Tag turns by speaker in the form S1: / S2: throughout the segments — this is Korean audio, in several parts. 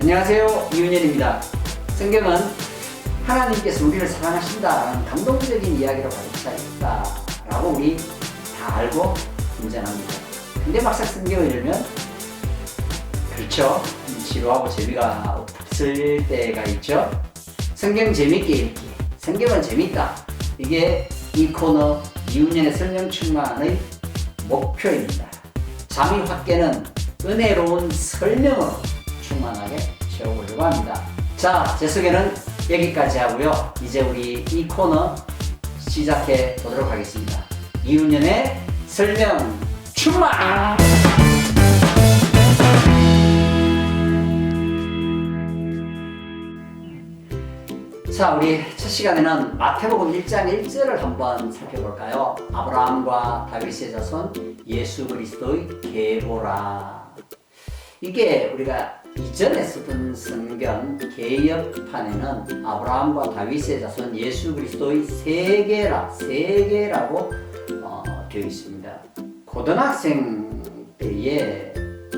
S1: 안녕하세요. 이윤현입니다. 성경은 하나님께서 우리를 사랑하신다는 감동적인 이야기로 가득 차 있다라고 우리 다 알고 인정합니다. 근데 막상 성경을 읽으면 그렇죠. 지루하고 재미가 없 을 때가 있죠. 성경 재밌게 읽기. 성경은 재밌다. 이게 이 코너 이윤현의 설명 충만의 목표입니다. 잠이 확 깨는 은혜로운 설명으로 충만하게 채워보려고 합니다. 자, 제 소개는 여기까지 하고요. 이제 우리 이 코너 시작해 보도록 하겠습니다. 이윤현의 설명 충만! 자, 우리 첫 시간에는 마태복음 1장 1절을 한번 살펴볼까요? 아브라함과 다윗의 자손 예수 그리스도의 계보라. 이게 우리가 이전에 쓰던 성경 개역판에는 아브라함과 다윗의 자손 예수 그리스도의 세계라 세계라고 어, 되어 있습니다. 고등학생 때에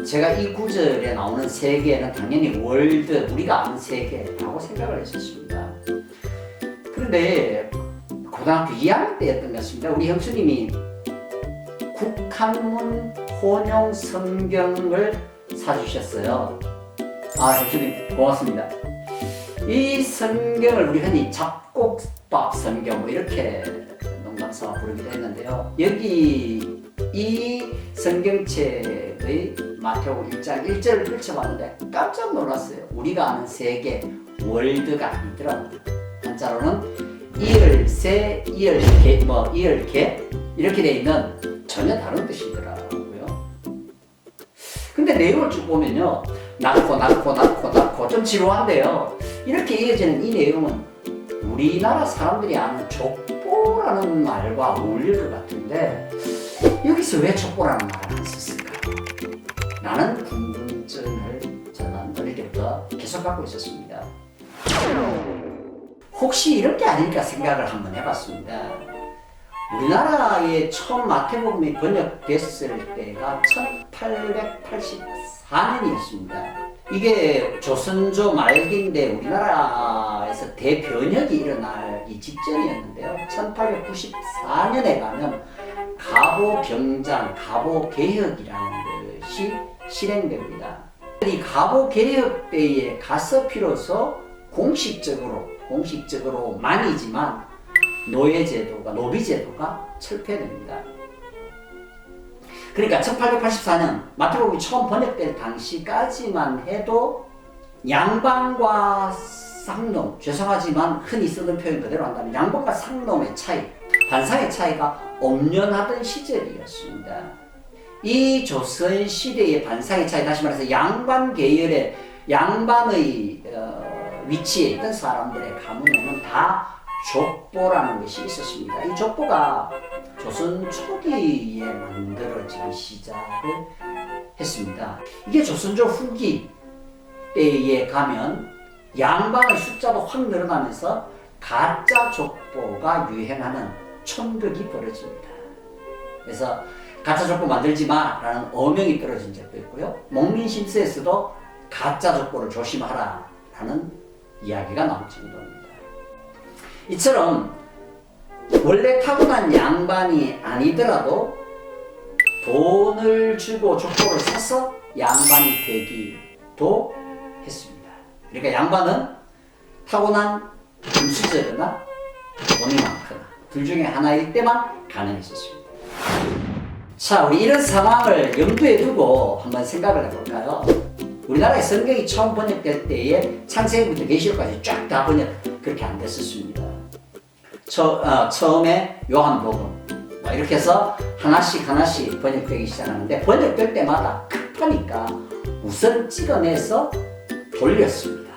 S1: 제가 이 구절에 나오는 세계는 당연히 월드 우리가 아는 세계라고 생각을 했었습니다. 그런데 고등학교 2학년 때였던 것 같습니다. 우리 형수님이 국한문 혼용 성경을 사주셨어요. 아, 형수님 고맙습니다. 이 성경을 우리 흔히 작곡밥 성경 뭐 이렇게 농담삼아 부르기도 했는데요. 여기 이 성경책의 마태복음 1장 1절을 펼쳐봤는데 깜짝 놀랐어요. 우리가 아는 세계 월드가 아니더라고요. 한자로는 이을세, 이을개, 뭐 이을개 이렇게 돼 있는 전혀 다른 뜻이더라고요. 근데 내용을 쭉 보면요. 낳고 낳고 낳고 낳고 좀 지루한데요. 이렇게 이어지는 이 내용은 우리나라 사람들이 아는 족보라는 말과 어울릴 것 같은데 여기서 왜 족보라는 말을 안 썼을까? 라는 궁금증을 저는 어릴 때부터 계속 갖고 있었습니다. 혹시 이런 게 아닐까 생각을 한번 해봤습니다. 우리나라에 처음 마태복음이 번역됐을 때가 1884년이었습니다. 이게 조선조 말기인데 우리나라에서 대변혁이 일어나기 직전이었는데요. 1894년에 가면 가보병장, 가보개혁이라는 것이 실행됩니다. 이 가보개혁 때에 가서 비로소 공식적으로, 공식적으로 만이지만 노예제도가, 노비제도가 철폐됩니다. 그러니까 1884년 마태복음이 처음 번역될 당시까지만 해도 양반과 쌍놈, 죄송하지만 흔히 쓰던 표현 그대로 한다면 양반과 쌍놈의 차이, 반상의 차이가 엄연하던 시절이었습니다. 이 조선 시대의 반상의 차이, 다시 말해서 양반 계열의 양반의 어, 위치에 있던 사람들의 가문에는 다 족보라는 것이 있었습니다. 이 족보가 조선 초기에 만들어지기 시작을 했습니다. 이게 조선조 후기 때에 가면 양반의 숫자도 확 늘어나면서 가짜 족보가 유행하는 천극이 벌어집니다. 그래서 가짜 족보 만들지 마라는 어명이 떨어진 적도 있고요. 목민심서에서도 가짜 족보를 조심하라라는 이야기가 나올 정도입니다. 이처럼 원래 타고난 양반이 아니더라도 돈을 주고 족보를 사서 양반이 되기도 했습니다. 그러니까 양반은 타고난 금수저거나 돈이 많거나 둘 중에 하나일 때만 가능했었습니다. 자, 우리 이런 상황을 염두에 두고 한번 생각을 해볼까요? 우리나라의 성경이 처음 번역될 때에 창세기부터 계시록까지 쫙 다 번역 그렇게 안 됐었습니다. 처, 어, 처음에 요한복음 뭐 이렇게 해서 하나씩 하나씩 번역되기 시작하는데 번역될 때마다 급하니까 우선 찍어내서 돌렸습니다.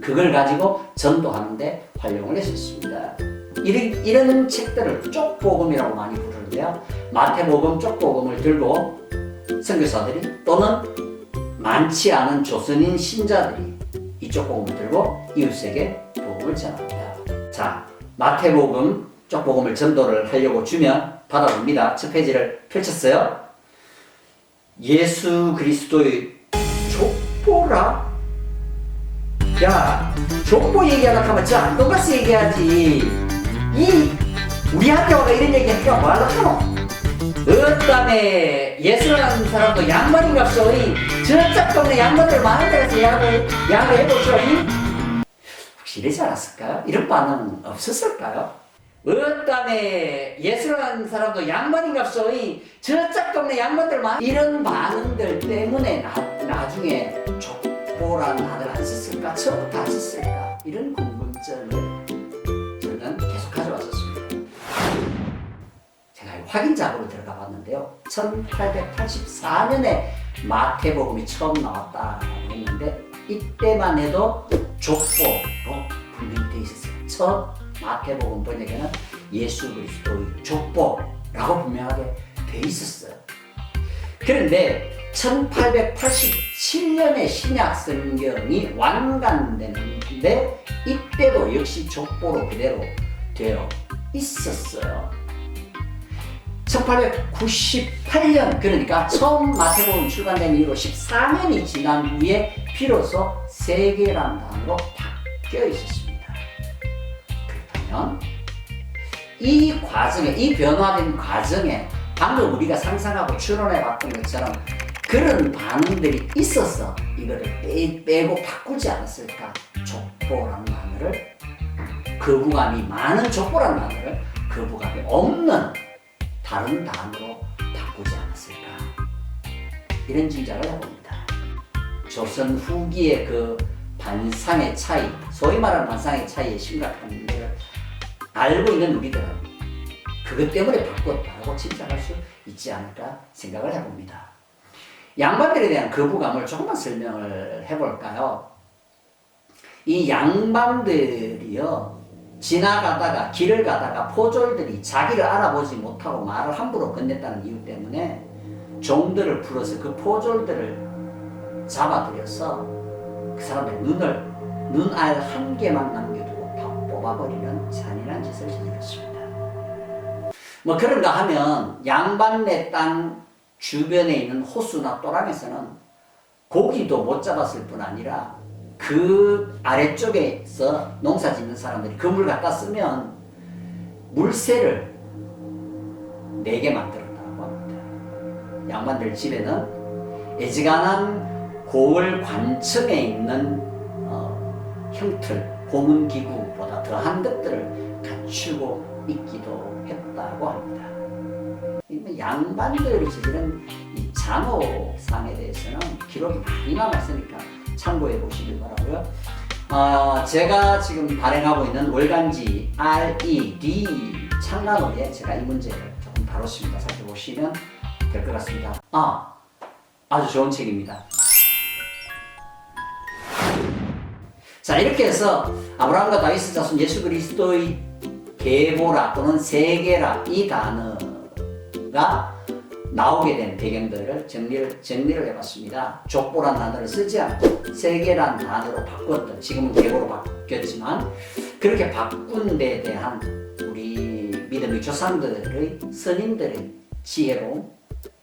S1: 그걸 가지고 전도하는데 활용을 했었습니다. 이런, 이런 책들을 쪽복음이라고 많이 부르는데요. 마태복음 쪽복음을 들고 선교사들이 또는 많지 않은 조선인 신자들이 이 쪽 복음을 들고 이웃에게 복음을 전합니다. 자, 마태복음 쪽 복음을 전도를 하려고 주면 받아봅니다. 첫 페이지를 펼쳤어요. 예수 그리스도의 족보라? 야, 족보 얘기하려고 하면 저 안동가스 얘기하지. 이 우리 학교가 이런 얘기 하니까 뭐하려고 하노? 어땀에 예술하는 사람도 양말인 값소리 저쪽 동네 양말들 많은 데서 양을 양을 해보죠 혹시 이러지 않았을까요? 이런 반응 없었을까요? 어땀에 예술하는 사람도 양말인 값소리 저쪽 동네 많은 이런 반응들 때문에 나, 나중에 족보라는 단어를 안 썼을까? 처음부터 안 썼을까? 이런 궁금증을 확인 작업을 들어가 봤는데요. 1884년에 마태복음이 처음 나왔다고 했는데 이때만 해도 족보로 분명히 되어 있었어요. 첫 마태복음 번역에는 예수 그리스도의 족보라고 분명하게 되어 있었어요. 그런데 1887년에 신약 성경이 완간됐는데 이때도 역시 족보로 그대로 되어 있었어요. 1898년 그러니까 처음 마태복음 출간된 이후로 14년이 지난 후에 비로소 세계란 단어로 바뀌어 있었습니다. 그렇다면 이 과정에 이 변화된 과정에 방금 우리가 상상하고 추론해 봤던 것처럼 그런 반응들이 있어서 이거를 빼, 빼고 바꾸지 않았을까? 족보라는 단어를 거부감이 많은 족보라는 단어를 거부감이 없는 다른 단어로 바꾸지 않았을까 이런 짐작을 해봅니다. 조선 후기의 그 반상의 차이, 소위 말하는 반상의 차이의 심각한 문제를 알고 있는 우리들은 그것 때문에 바꿨다고 짐작할 수 있지 않을까 생각을 해봅니다. 양반들에 대한 거부감을 조금만 설명을 해볼까요? 이 양반들이요, 지나가다가 길을 가다가 포졸들이 자기를 알아보지 못하고 말을 함부로 건넸다는 이유 때문에 종들을 불러서 그 포졸들을 잡아들여서 그 사람의 눈을 눈알 한 개만 남겨두고 다 뽑아버리는 잔인한 짓을 저질렀습니다. 뭐 그런가 하면 양반네 땅 주변에 있는 호수나 또랑에서는 고기도 못 잡았을 뿐 아니라 그 아래쪽에서 농사 짓는 사람들이 그 물 갖다 쓰면 물새를 내게 만들었다고 합니다. 양반들 집에는 애지간한 고을 관청에 있는 어, 형틀, 고문기구보다 더한 것들을 갖추고 있기도 했다고 합니다. 양반들이 저지른 이 잔호상에 대해서는 기록이 많이 남았으니까 참고해 보시길 바라고요. 어, 제가 지금 발행하고 있는 월간지 RED 창간호에 제가 이 문제를 조금 다뤘습니다. 살펴보시면 될 것 같습니다. 아, 아주 좋은 책입니다. 자 이렇게 해서 아브라함과 다윗의 자손 예수 그리스도의 계보라 또는 세계라 이 단어가 나오게 된 배경들을 정리를, 정리를 해봤습니다. 족보란 단어를 쓰지 않고 세계란 단어로 바꿨던, 지금은 계보로 바뀌었지만, 그렇게 바꾼 데에 대한 우리 믿음의 조상들의, 선임들의 지혜로움,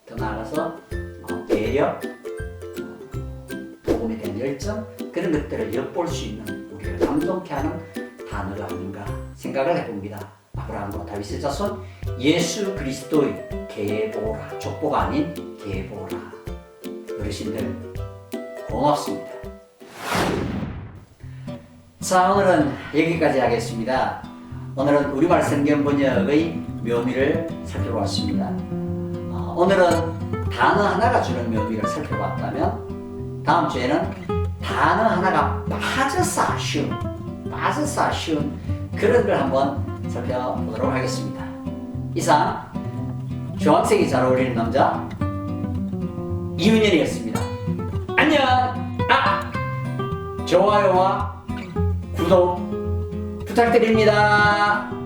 S1: 더 나아가서 어, 배려, 어, 복음에 대한 열정, 그런 것들을 엿볼 수 있는 우리를 감동케 하는 단어가 아닌가 생각을 해봅니다. 아브라함과 다윗의 자손 예수 그리스도의 계보라 족보가 아닌 계보라 어르신들 고맙습니다. 자 오늘은 여기까지 하겠습니다. 오늘은 우리말 성경 번역의 묘미를 살펴보았습니다. 어, 오늘은 단어 하나가 주는 묘미를 살펴봤다면 다음 주에는 단어 하나가 빠져서 아쉬운 빠져서 아쉬운 그런 걸 한번 살펴보도록 하겠습니다. 이상 중학생이 잘 어울리는 남자 이윤현이었습니다. 안녕! 아! 좋아요와 구독 부탁드립니다.